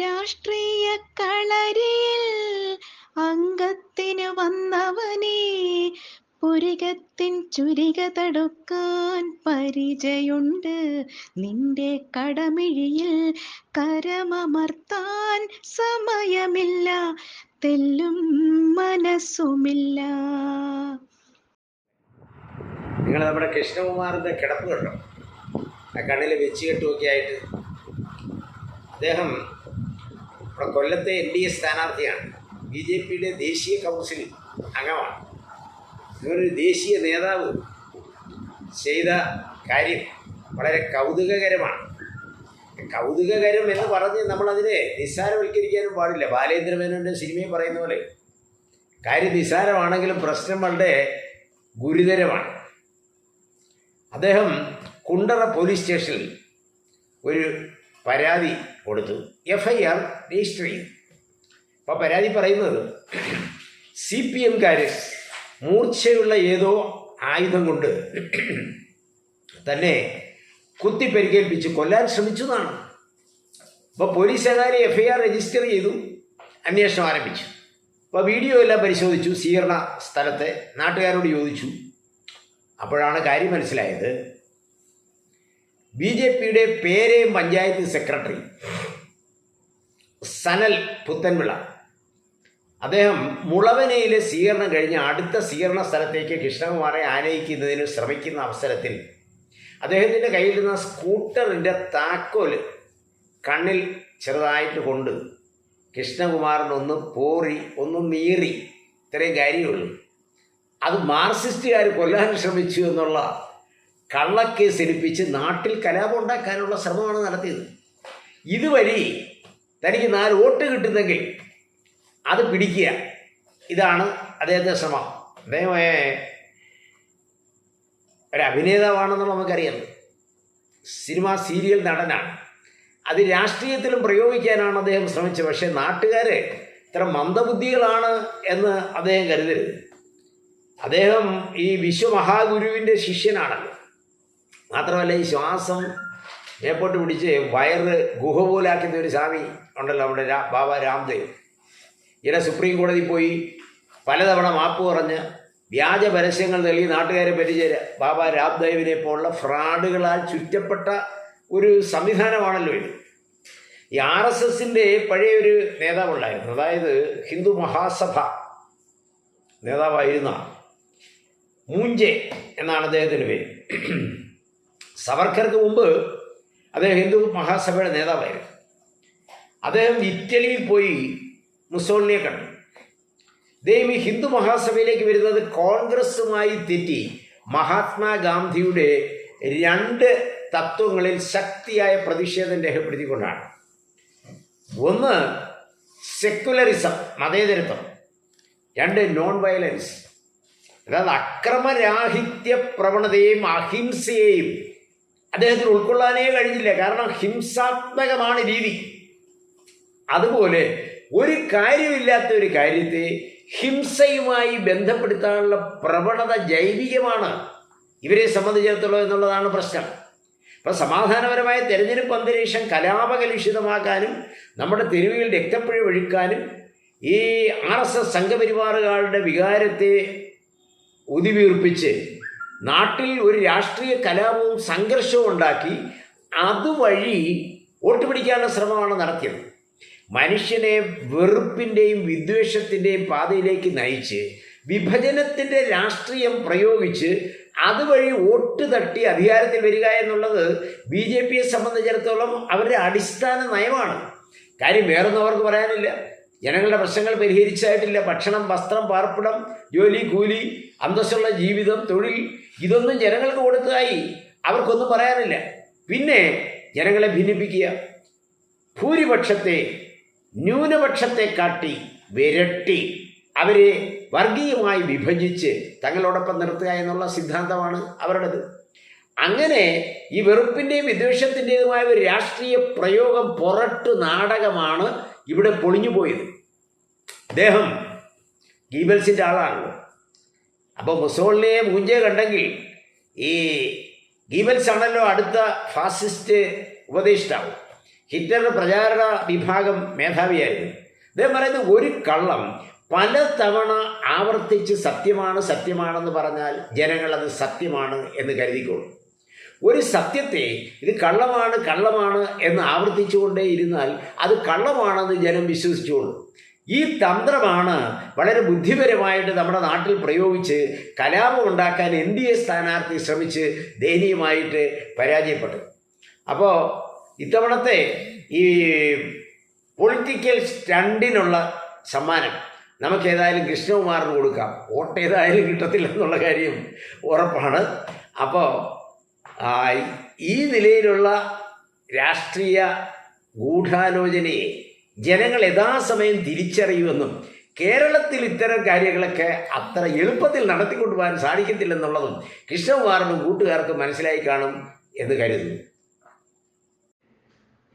രാഷ്ട്രീയ കളരിയിൽ അംഗത്തിന് വന്നവനെ പുരികത്തിൻ ചുരിക തടുക്കാൻ പരിചയുണ്ട്. നിന്റെ കടമിഴിയിൽ കരമമർത്താൻ സമയമില്ല തെല്ലും മനസ്സുമില്ല. നിങ്ങൾ നമ്മുടെ കൃഷ്ണകുമാറിന്റെ കിടപ്പ് കണ്ടോ? ആ കണ്ണിൽ വെച്ച് കെട്ടുമൊക്കെ ആയിട്ട് അദ്ദേഹം നമ്മുടെ കൊല്ലത്തെ എൻ ഡി എ സ്ഥാനാർത്ഥിയാണ്. ബി ജെ പിയുടെ ദേശീയ കൗൺസിൽ അംഗമാണ്. ഇവരൊരു ദേശീയ നേതാവ് ചെയ്ത കാര്യം വളരെ കൗതുകകരമാണ്. കൗതുകകരം എന്ന് പറഞ്ഞ് നമ്മളതിനെ നിസ്സാരവൽക്കരിക്കാനും പാടില്ല. ബാലേന്ദ്രമേനോന്റെ സിനിമയിൽ പറയുന്ന പോലെ. കാര്യം നിസ്സാരമാണെങ്കിലും പ്രശ്നം വളരെ ഗുരുതരമാണ്. അദ്ദേഹം കുണ്ടറ പോലീസ് സ്റ്റേഷനിൽ ഒരു പരാതി കൊടുത്തു. എഫ് ഐ ആർ രജിസ്റ്റർ ചെയ്തു. അപ്പോൾ പരാതി പറയുന്നത് സി പി എംകാർ മൂർച്ചയുള്ള ഏതോ ആയുധം കൊണ്ട് തന്നെ കുത്തി പരിക്കേൽപ്പിച്ച് കൊല്ലാൻ ശ്രമിച്ചു എന്നാണ് അപ്പോൾ പോലീസുകാരെ എഫ് ഐ ആർ രജിസ്റ്റർ ചെയ്തു അന്വേഷണം ആരംഭിച്ചു. അപ്പോൾ വീഡിയോ എല്ലാം പരിശോധിച്ചു സ്വീകരണ സ്ഥലത്തെ നാട്ടുകാരോട് ചോദിച്ചു. അപ്പോഴാണ് കാര്യം മനസ്സിലായത് ബി ജെ പിയുടെ പേരെയും പഞ്ചായത്ത് സെക്രട്ടറി സനൽ പുത്തൻപിള്ള. അദ്ദേഹം മുളവനയിലെ സ്വീകരണം കഴിഞ്ഞ് അടുത്ത സ്വീകരണ സ്ഥലത്തേക്ക് കൃഷ്ണകുമാറെ ആനയിക്കുന്നതിന് ശ്രമിക്കുന്ന അവസരത്തിൽ അദ്ദേഹത്തിന്റെ കയ്യിലിരുന്ന സ്കൂട്ടറിന്റെ താക്കോൽ കണ്ണിൽ ചെറുതായിട്ട് കൊണ്ട് കൃഷ്ണകുമാറിനൊന്ന് പോറി ഒന്ന് മീറി. ഇത്രയും കാര്യമുള്ളൂ അത് മാർക്സിസ്റ്റുകാർ കൊല്ലാൻ ശ്രമിച്ചു എന്നുള്ള കള്ളക്കേസ് എടുപ്പിച്ച് നാട്ടിൽ കലാപം ഉണ്ടാക്കാനുള്ള ശ്രമമാണ് നടത്തിയത്. ഇതുവഴി തനിക്ക് നാല് വോട്ട് കിട്ടുന്നെങ്കിൽ അത് പിടിക്കുക. ഇതാണ് അദ്ദേഹത്തെ ശ്രമം. അദ്ദേഹം ഒരു അഭിനേതാവാണെന്നുള്ള നമുക്കറിയാം. സിനിമ സീരിയൽ നടനാണ്. അത് രാഷ്ട്രീയത്തിലും പ്രയോഗിക്കാനാണ് അദ്ദേഹം ശ്രമിച്ചത്. പക്ഷേ നാട്ടുകാർ ഇത്ര മന്ദബുദ്ധികളാണ് എന്ന് അദ്ദേഹം കരുതരുത്. അദ്ദേഹം ഈ വിശ്വമഹാഗുരുവിന്റെ ശിഷ്യനാണല്ലോ. മാത്രമല്ല ഈ ശ്വാസം മേപ്പോട്ട് പിടിച്ച് വയറ് ഗുഹ പോലാക്കുന്ന ഒരു സ്വാമി ഉണ്ടല്ലോ നമ്മുടെ രാ ബാബ രാംദേവ്. ഇങ്ങനെ സുപ്രീം കോടതി പോയി പലതവണ മാപ്പ് പറഞ്ഞ് വ്യാജ പരസ്യങ്ങൾ നൽകി നാട്ടുകാരെ പരിചയ ബാബ രാംദേവിനെ പോലുള്ള ഫ്രോഡുകളാൽ ചുറ്റപ്പെട്ട ഒരു സംവിധാനമാണല്ലോ ഇത്. ഈ ആർ എസ് എസിന്റെ പഴയ ഒരു നേതാവുണ്ടായിരുന്നു. അതായത് ഹിന്ദു മഹാസഭ നേതാവായിരുന്ന മൂഞ്ചെ എന്നാണ് അദ്ദേഹത്തിന്റെ പേര്. സവർക്കർക്ക് മുമ്പ് അദ്ദേഹം ഹിന്ദു മഹാസഭയുടെ നേതാവായിരുന്നു. അദ്ദേഹം ഇറ്റലിയിൽ പോയി മുസോളിനെ കണ്ടു. അദ്ദേഹം ഈ ഹിന്ദു മഹാസഭയിലേക്ക് വരുന്നത് കോൺഗ്രസുമായി തെറ്റി മഹാത്മാഗാന്ധിയുടെ രണ്ട് തത്വങ്ങളിൽ ശക്തിയായ പ്രതിഷേധം രേഖപ്പെടുത്തിക്കൊണ്ടാണ്. ഒന്ന് സെക്കുലറിസം മതേതരത്വം. രണ്ട് നോൺ വയലൻസ് അതായത് അക്രമരാഹിത്യ പ്രവണതയെയും അഹിംസയെയും അദ്ദേഹത്തിന് ഉൾക്കൊള്ളാനേ കഴിഞ്ഞില്ല. കാരണം ഹിംസാത്മകമാണ് രീതി. അതുപോലെ ഒരു കാര്യമില്ലാത്ത ഒരു കാര്യത്തെ ഹിംസയുമായി ബന്ധപ്പെടുത്താനുള്ള പ്രവണത ജൈവികമാണ്. ഇവരെ സംബന്ധിച്ചിടത്തോളം എന്നുള്ളതാണ് പ്രശ്നം. അപ്പം സമാധാനപരമായ തെരഞ്ഞെടുപ്പ് അന്തരീക്ഷം കലാപകലുഷിതമാക്കാനും നമ്മുടെ തെരുവുകൾ രക്തപ്പുഴ ഒഴുക്കാനും ഈ ആർ എസ് എസ് സംഘപരിവാറുകാരുടെ വികാരത്തെ ഉതിവീർപ്പിച്ച് നാട്ടിൽ ഒരു രാഷ്ട്രീയ കലാപവും സംഘർഷവും ഉണ്ടാക്കി അതുവഴി വോട്ട് പിടിക്കാനുള്ള ശ്രമമാണ് നടത്തിയത്. മനുഷ്യനെ വെറുപ്പിന്റെയും വിദ്വേഷത്തിന്റെയും പാതയിലേക്ക് നയിച്ച് വിഭജനത്തിന്റെ രാഷ്ട്രീയം പ്രയോഗിച്ച് അതുവഴി വോട്ട് തട്ടി അധികാരത്തിൽ വരിക എന്നുള്ളത് ബി ജെ പിയെ സംബന്ധിച്ചിടത്തോളം അവരുടെ അടിസ്ഥാന നയമാണ്. കാര്യം വേറൊന്നും അവർക്ക് പറയാനില്ല. ജനങ്ങളുടെ പ്രശ്നങ്ങൾ പരിഹരിച്ചായിട്ടില്ല. ഭക്ഷണം വസ്ത്രം പാർപ്പിടം ജോലി കൂലി അന്തസ്സുള്ള ജീവിതം തൊഴിൽ ഇതൊന്നും ജനങ്ങൾക്ക് കൊടുത്തതായി അവർക്കൊന്നും പറയാനില്ല. പിന്നെ ജനങ്ങളെ ഭിന്നിപ്പിക്കുക. ഭൂരിപക്ഷത്തെ ന്യൂനപക്ഷത്തെ കാട്ടി വിരട്ടി അവരെ വർഗീയമായി വിഭജിച്ച് തങ്ങളോടൊപ്പം നിർത്തുക എന്നുള്ള സിദ്ധാന്തമാണ് അവരുടേത്. അങ്ങനെ ഈ വെറുപ്പിന്റെയും വിദ്വേഷത്തിന്റെതുമായ ഒരു രാഷ്ട്രീയ പ്രയോഗം പുറട്ട് നാടകമാണ് ഇവിടെ പൊളിഞ്ഞു പോയത് അദ്ദേഹം ഗീബൽസിന്റെ ആളാണല്ലോ. അപ്പോൾ മുസോളിനെ മൂഞ്ചേ കണ്ടെങ്കിൽ ഈ ഗീവൽസ് ആണല്ലോ അടുത്ത ഫാസിസ്റ്റ് ഉപദേഷ്ടാവ്. ഹിറ്റ്ലറുടെ പ്രചാരണ വിഭാഗം മേധാവിയായിരുന്നു. അദ്ദേഹം പറയുന്നത് ഒരു കള്ളം പല തവണ ആവർത്തിച്ച് സത്യമാണ് സത്യമാണെന്ന് പറഞ്ഞാൽ ജനങ്ങൾ അത് സത്യമാണ് എന്ന് കരുതിക്കോളും. ഒരു സത്യത്തെ ഇത് കള്ളമാണ് കള്ളമാണ് എന്ന് ആവർത്തിച്ചുകൊണ്ടേ ഇരുന്നാൽ അത് കള്ളമാണെന്ന് ജനം വിശ്വസിച്ചുകൊള്ളും ഈ തന്ത്രമാണ് വളരെ ബുദ്ധിപരമായിട്ട് നമ്മുടെ നാട്ടിൽ പ്രയോഗിച്ച് കലാപം ഉണ്ടാക്കാൻ എൻ ഡി എ സ്ഥാനാർത്ഥി ശ്രമിച്ച് ദയനീയമായിട്ട് പരാജയപ്പെട്ടു. അപ്പോൾ ഇത്തവണത്തെ ഈ പൊളിറ്റിക്കൽ സ്റ്റണ്ടിനുള്ള സമ്മാനം നമുക്ക് ഏതായാലും കൃഷ്ണകുമാറിന് കൊടുക്കാം. വോട്ട് ഏതായാലും കിട്ടത്തില്ല എന്നുള്ള കാര്യം ഉറപ്പാണ്. അപ്പോൾ ഈ നിലയിലുള്ള രാഷ്ട്രീയ ഗൂഢാലോചനയെ ജനങ്ങൾ യഥാസമയം തിരിച്ചറിയുമെന്നും കേരളത്തിൽ ഇത്തരം കാര്യങ്ങളൊക്കെ അത്ര എളുപ്പത്തിൽ നടത്തിക്കൊണ്ടുപോകാൻ സാധിക്കത്തില്ലെന്നുള്ളതും കൃഷ്ണകുമാറിനും കൂട്ടുകാർക്കും മനസ്സിലായി കാണും എന്ന് കരുതുന്നു.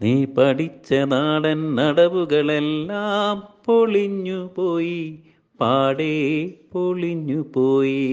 നീ പഠിച്ച നാടൻ നടവുകളെല്ലാം പൊളിഞ്ഞു പോയി പാടേ പൊളിഞ്ഞു പോയി